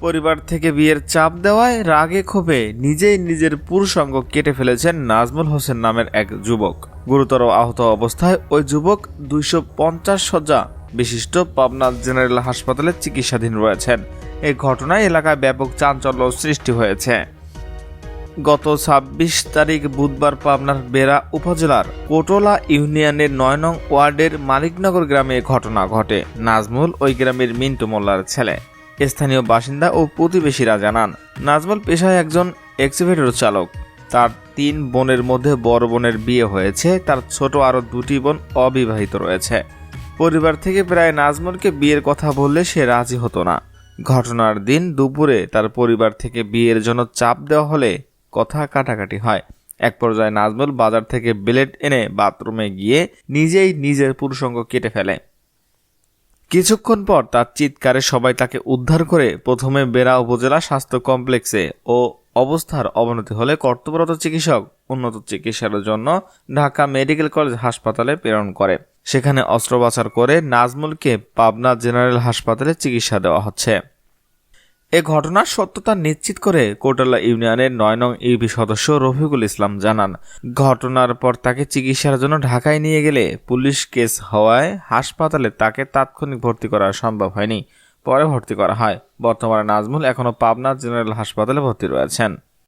পরিবার থেকে বিয়ের চাপ দেওয়ায় রাগে ক্ষোভে নিজেই নিজের পুরুষঙ্গ কেটে ফেলেছেন নাজমুল হোসেন নামের এক যুবক। গুরুতর আহত অবস্থায় ওই যুবক দুইশো পঞ্চাশ সজ্জা বিশিষ্ট পাবনা জেনারেল হাসপাতালে চিকিৎসাধীন রয়েছেন। এই ঘটনায় এলাকায় ব্যাপক চাঞ্চল্য সৃষ্টি হয়েছে। গত ছাব্বিশ তারিখ বুধবার পাবনার বেড়া উপজেলার কোটলা ইউনিয়নের নয় নং ওয়ার্ডের মালিকনগর গ্রামে ঘটনা ঘটে। নাজমুল ওই গ্রামের মিন্টু মোল্লার ছেলে। স্থানীয় বাসিন্দা ও প্রতিবেশীরা জানান, নাজমুল পেশায় একজন এক্সিভেটর চালক। তার তিন বোনের মধ্যে বড় বোনের বিয়ে হয়েছে, তার ছোট আরও দুটি বোন অবিবাহিত রয়েছে। পরিবার থেকে প্রায় নাজমুলকে বিয়ের কথা বললে সে রাজি হতো না। ঘটনার দিন দুপুরে তার পরিবার থেকে বিয়ের জন্য চাপ দেওয়া হলে কথা কাটাকাটি হয়। এক পর্যায়ে নাজমুল বাজার থেকে ব্লেড এনে বাথরুমে গিয়ে নিজেই নিজের পুরুষঙ্গ কেটে ফেলে। কিছুক্ষণ পর তার চিৎকারে সবাই তাকে উদ্ধার করে প্রথমে বেড়া উপজেলা স্বাস্থ্য কমপ্লেক্সে ও অবস্থার অবনতি হলে কর্তব্যরত চিকিৎসক উন্নত চিকিৎসার জন্য ঢাকা মেডিকেল কলেজ হাসপাতালে প্রেরণ করে। সেখানে অস্ত্রোপচার করে নাজমুলকে পাবনা জেনারেল হাসপাতালে চিকিৎসা দেওয়া হচ্ছে। এ ঘটনার সত্যতা নিশ্চিত করে কোটালা ইউনিয়নের নয় নং ইউপি সদস্য রফিকুল ইসলাম জানান, ঘটনার পর তাকে চিকিৎসার জন্য ঢাকায় নিয়ে গেলে পুলিশ কেস হওয়ায় হাসপাতালে তাকে তাৎক্ষণিক ভর্তি করা সম্ভব হয়নি, পরে ভর্তি করা হয়। বর্তমানে নাজমুল এখনও পাবনা জেনারেল হাসপাতালে ভর্তি রয়েছেন।